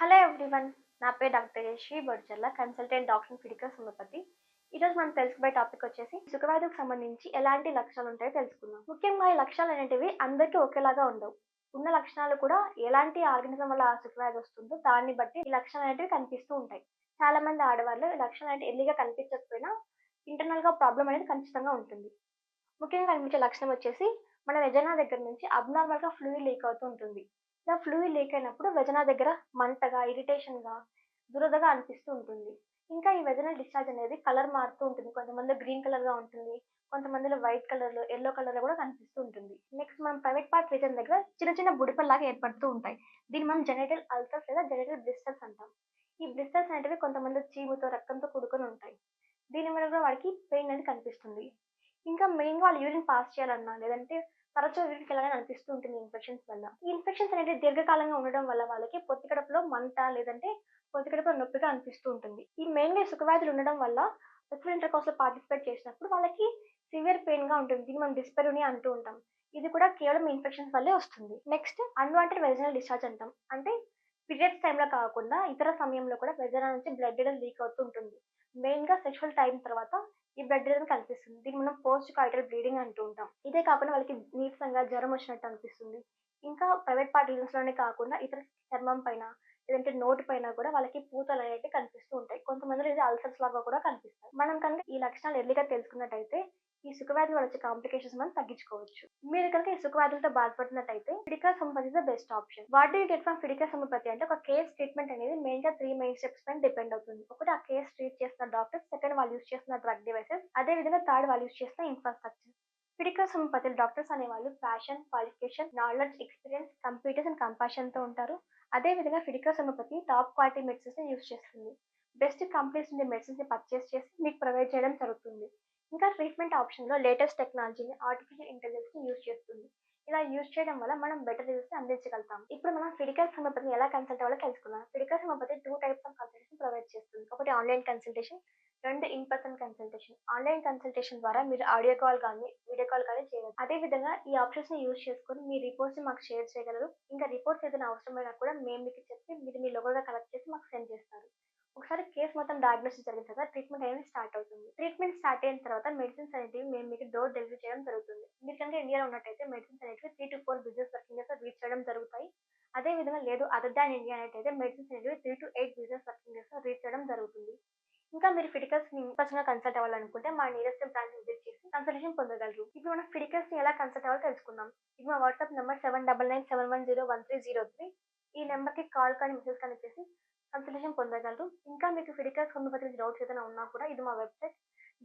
Hello everyone నా పేరు doctor Yashvi Bodcharla consultant doctor ఫిడికల్ homeopathy ఈరోజు మనం తెలుసుకునే టాపిక్ వచ్చేసి సుఖవ్యాధికి సంబంధించి ఎలాంటి లక్షణాలు ఉంటాయో తెలుసుకుందాం. ముఖ్యంగా ఈ లక్షణాలు అనేటివి అందరికీ ఒకేలాగా ఉండవు. ఉన్న లక్షణాలు కూడా ఎలాంటి ఆర్గనిజం వల్ల ఆ సుఖవ్యాధి వస్తుందో దాన్ని బట్టి ఈ లక్షణాలు అనేటివి కనిపిస్తూ ఉంటాయి. చాలా మంది ఆడవాళ్ళు ఈ లక్షణాలు అంటే ఎల్లిగా కనిపించకపోయినా ఇంటర్నల్గా ప్రాబ్లం అనేది ఖచ్చితంగా ఉంటుంది. ముఖ్యంగా కనిపించే లక్షణం వచ్చేసి మన వెజనా దగ్గర నుంచి అబ్నార్మల్గా ఫ్లూయిడ్ లీక్ అవుతూ ఉంటుంది. ఇలా ఫ్లూయిడ్ లీక్ అయినప్పుడు వెజనా దగ్గర మంటగా ఇరిటేషన్గా దురదగా అనిపిస్తూ ఉంటుంది. ఇంకా ఈ వెజనల్ డిశ్చార్జ్ అనేది కలర్ మారుతూ ఉంటుంది. కొంతమంది గ్రీన్ కలర్గా ఉంటుంది. కొంతమందిలో వైట్ కలర్లో ఎల్లో కలర్లో కూడా కనిపిస్తూ ఉంటుంది. నెక్స్ట్ మనం ప్రైవేట్ పార్ట్ రీజన్ దగ్గర చిన్న చిన్న బుడిపల్లాగా ఏర్పడుతూ ఉంటాయి. దీన్ని మనం జెనైటల్ అల్సర్స్ లేదా జెనైటల్ బ్లిస్టర్స్ అంటాం. ఈ బ్లిస్టర్స్ అనేటివి కొంతమంది చీముతో రక్తంతో కూడుకొని ఉంటాయి. దీని వల్ల కూడా వాడికి పెయిన్ అనేది కనిపిస్తుంది. ఇంకా మెయిన్గా వాళ్ళు యూరిన్ పాస్ చేయాలన్నా లేదంటే తరచూ యూరిన్ వెళ్ళాలని అనిపిస్తూ ఉంటుంది ఇన్ఫెక్షన్స్ వల్ల. ఈ ఇన్ఫెక్షన్స్ అనేది దీర్ఘకాలంగా ఉండడం వల్ల వాళ్ళకి పొత్తి కడుపులో మంట లేదంటే పొత్తి కడుపులో నొప్పిగా అనిపిస్తూ ఉంటుంది. ఈ మెయిన్గా సుఖవ్యాధులు ఉండడం వల్ల సెక్సువల్ ఇంటర్లో పార్టిసిపేట్ చేసినప్పుడు వాళ్ళకి సివియర్ పెయిన్గా ఉంటుంది. దీన్ని మనం డిస్పెరుని అంటూ ఉంటాం. ఇది కూడా కేవలం ఇన్ఫెక్షన్స్ వల్లే వస్తుంది. నెక్స్ట్ అన్వాంటెడ్ వెజనల్ డిశ్చార్జ్ అంటాం. అంటే పీరియడ్స్ టైంలో కాకుండా ఇతర సమయంలో కూడా వెజనా నుంచి బ్లడ్ లీక్ అవుతూ ఉంటుంది. మెయిన్గా సెక్షువల్ టైం తర్వాత ఈ బ్లడ్ అనేది కనిపిస్తుంది దీన్ని మనం పోస్ట్ కాయిటల్ బ్లీడింగ్ అంటూ ఉంటాం. ఇదే కాకుండా వాళ్ళకి నీరసంగా జ్వరం వచ్చినట్టు అనిపిస్తుంది. ఇంకా ప్రైవేట్ పార్ట్లోనే కాకుండా ఇతర చర్మం పైన లేదంటే నోటి పైన కూడా వాళ్ళకి పూతలు అనేవి కనిపిస్తూ ఉంటాయి. కొంతమందిలో ఇది అల్సర్స్ లాగా కూడా కనిపిస్తాయి. మనం కనుక ఈ లక్షణాలు ఎర్లీగా తెలుసుకున్నట్టయితే ఈ సుఖవ్యాధులు వచ్చే కాంప్లికేషన్స్ మనం తగ్గించుకోవచ్చు. మీరు కనుక ఈ సుఖవ్యాధులతో బాధపడినట్టయితే ఫిడికల్ homeopathy the best option what do get from ఫిడికల్ homeopathy అంటే ఒక కేస్ ట్రీట్మెంట్ అనేది మెయిన్గా త్రీ మెయిన్ స్టెప్స్ పైన డిపెండ్ అవుతుంది. ఒకటి ఆ కేస్ ట్రీట్ చేస్తున్న డాక్టర్ సెకండ్ వాళ్ళు యూస్ చేస్తున్న డ్రగ్ డివైసెస్ అదే విధంగా థర్డ్ వాళ్ళు యూస్ చేస్తున్న ఇన్ఫ్రాస్ట్రక్చర్ ఫిడికల్ హోమియోపతి డాక్టర్స్ అనేవాళ్ళు passion qualification knowledge experience computers and కంపాషన్తో ఉంటారు. అదే విధంగా ఫిడికల్ homeopathy top quality medicines use చేస్తుంది. బెస్ట్ కంపెనీస్ నుండి మెడిసిన్స్ని పర్చేస్ చేసి మీకు ప్రొవైడ్ చేయడం జరుగుతుంది. ఇంకా ట్రీట్మెంట్ ఆప్షన్లో లేటెస్ట్ టెక్నాలజీని ఆర్టిఫిషియల్ ఇంటెలిజెన్స్ని యూజ్ చేస్తుంది. ఇలా యూస్ చేయడం వల్ల మనం బెటర్ రిజల్ట్స్ అందించగలుగుతాం. ఇప్పుడు మనం ఫిడికల్ హోమియోపతిని ఎలా కన్సల్ట్ అవ్వాలో తెలుసుకుందాం. ఫిడికల్ homeopathy two types of consultation provide చేస్తుంది. ఒకటి ఆన్లైన్ కన్సల్టేషన్ రెండు in person consultation online consultation ద్వారా మీరు ఆడియో కాల్ కానీ వీడియో కాల్ కానీ చేయవచ్చు. అదే విధంగా ఈ ఆప్షన్స్ని యూజ్ చేసుకొని మీ రిపోర్ట్స్ మాకు షేర్ చేయగలరు. ఇంకా రిపోర్ట్స్ ఏదైనా అవసరమైనా కూడా మేము మీకు చెప్పి మీరు మీ లోగోగా కలెక్ట్ చేసి మాకు సెండ్ చేస్తారు. ఒకసారి కేసు మొత్తం డయాగ్నోసిస్ జరిగిన తర్వాత ట్రీట్మెంట్ అనేది స్టార్ట్ అవుతుంది. ట్రీట్మెంట్ స్టార్ట్ అయిన తర్వాత మెడిసిన్స్ అనేటివి మేము మీకు డోర్ డెలివరీ చేయడం జరుగుతుంది. మీరు కనుక ఇండియాలో ఉన్నట్టయితే మెడిసిన్స్ అనేటివి three to four business working days reach చేయడం జరుగుతాయి. అదే విధంగా లేదు అదర్ దాన్ ఇండియా అయితే మెడిసిన్స్ అనేటివి three to eight business working days reach చేయడం జరుగుతుంది. ఇంకా మీరు ఫిడికల్స్ని పర్సనల్ కన్సల్ట్ అవ్వాలనుకుంటే మా నియరెస్ట్ బ్రాంచ్ విజిట్ చేసి కన్సల్టేషన్ పొందగలరు. ఇప్పుడు మనం ఫిడికల్స్ని ఎలా కన్సల్ట్ అవ్వాలో తెలుసుకుందాం. ఇది మా WhatsApp number seven double nine seven one zero one three zero three ఈ నెంబర్కి కాల్ కానీ మెసేజ్ కానీ చేసి కన్సల్టేషన్ పొందగలరు. ఇంకా మీకు ఫిడికల్స్ హోమియోపతి డౌట్స్ ఏదైనా ఉన్నా కూడా ఇది మా website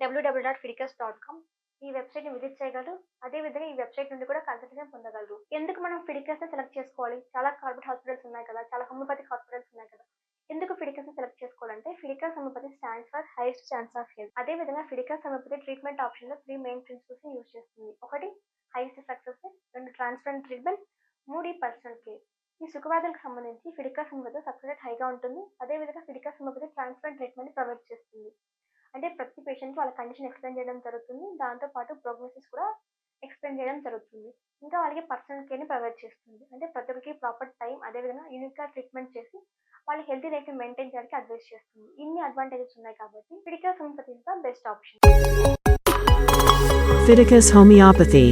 WWW dot Fiticus dot com ఈ వెబ్సైట్ని విజిట్ చేయగలరు. అదే విధంగా ఈ వెబ్సైట్ నుండి కూడా కన్సల్టేషన్ పొందగలరు. ఎందుకు మనం ఫిడికల్స్ని సెలెక్ట్ చేసుకోవాలి? చాలా కార్పొరేట్ హాస్పిటల్స్ ఉన్నాయి కదా చాలా హోమియోపతిక్ హాస్పిటల్స్ ఉన్నాయి కదా. ఎందుకు ఫిడికల్స్ని సెలెక్ట్ చేసుకోవాలంటే ఫిడికల్స్ homeopathy stands for highest chance of health అదే విధంగా ఫిడికల్స్ హోమియోపతి ట్రీట్మెంట్ ఆప్షన్లో త్రీ మెయిన్ ప్రిన్సిపల్స్ని యూస్ చేస్తుంది. ఒకటి హైయెస్ట్ సక్సెస్ రెండు ట్రాన్స్పరెంట్ ట్రీట్మెంట్ మూడు పర్సనల్ కేర్ ఈ సుఖవ్యాధులకు సంబంధించి ఫిడికా హోమియోపతి సక్సెస్ హైగా ఉంటుంది. అదే విధంగా ఫిడికల్స్ ట్రాన్స్ప్లాంట్ ట్రీట్మెంట్ ప్రొవైడ్ చేస్తుంది. అంటే ప్రతి పేషెంట్కి వాళ్ళ కండిషన్ ఎక్స్ప్లెయిన్ చేయడం జరుగుతుంది. దాంతో పాటు ప్రోగ్నోసిస్ కూడా ఎక్స్ప్లెయిన్ చేయడం జరుగుతుంది. ఇంకా వాళ్ళకి పర్సనల్ కేర్ని ప్రొవైడ్ చేస్తుంది. అంటే ప్రతి ఒక్కరికి ప్రాపర్ టైం అదే విధంగా ట్రీట్మెంట్ చేసి వాళ్ళ హెల్తీ లైఫ్ మెయింటైన్ చేయడానికి అడ్వైస్ చేస్తుంది. ఇన్ని అడ్వాంటేజెస్ ఉన్నాయి కాబట్టి ఫిడికా homeopathy best option. Fiticus Homeopathy.